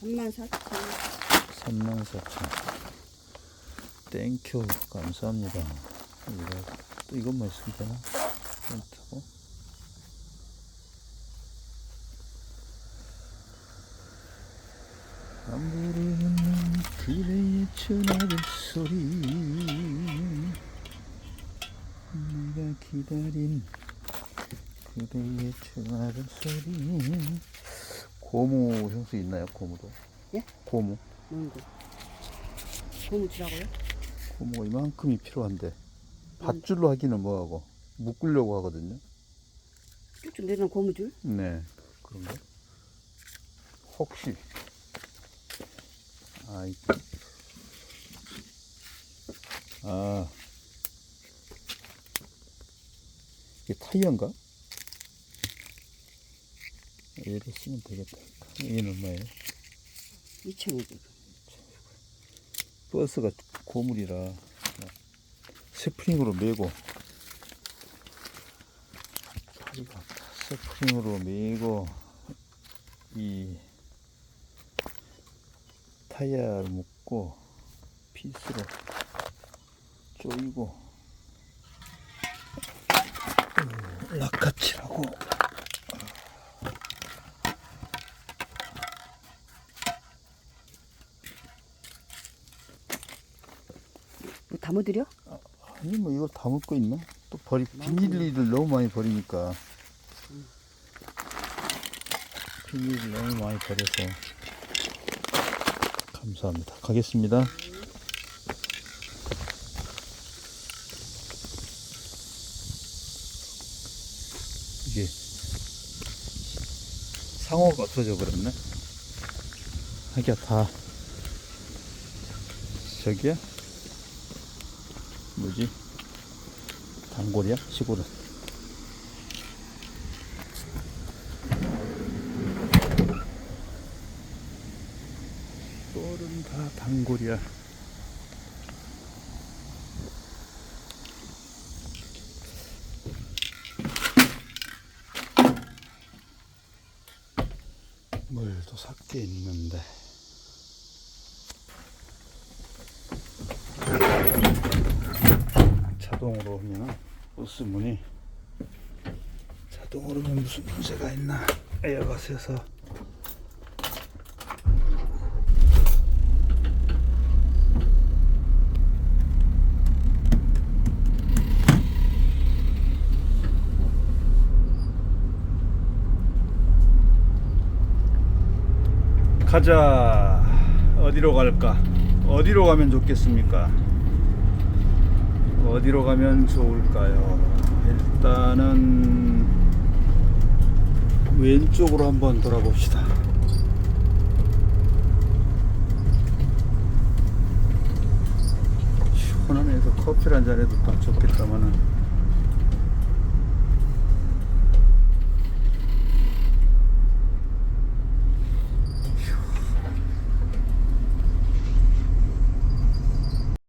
3만 4천 3만 4천. 땡큐. 감사합니다. 이거, 또 이것만 있으면 되나? 안 부르는 그대의 전화벨 소리 내가 기다린 그대의 전화벨 소리 고무 형수 있나요? 고무도? 예? 고무 뭔 거? 고무치라고요? 고무가 이만큼이 필요한데 밧줄로 하기는 뭐하고 묶으려고 하거든요 쭉쭉 내리는 고무줄? 네 그런가? 혹시 아이 아 이게 타이어인가? 얘를 쓰면 되겠다. 얘는 얼마예요? 2,500원 버스가 고물이라 스프링으로 메고 스프링으로 메고 이 타이어를 묶고 피스로 조이고 음, 락카치라고 담아드려? 아니 뭐다 묶고 있나? 또 버리 비닐을 너무 많이 버리니까 비닐을 너무 많이 버려서 감사합니다. 가겠습니다. 이게 상어가 없어져 버렸네. 하기야 다 저기야? 뭐지? 단골이야? 시골은? 똘은 다 단골이야. 물도 섞여 있는데. 자동으로 하면 버스 문이 자동으로 하면 무슨 문제가 있나 에어가 새서. 가자. 어디로 갈까? 어디로 가면 좋겠습니까 어디로 가면 좋을까요? 일단은 왼쪽으로 한번 돌아봅시다. 시원한 에서 커피를 한잔 해도 딱 좋겠다마는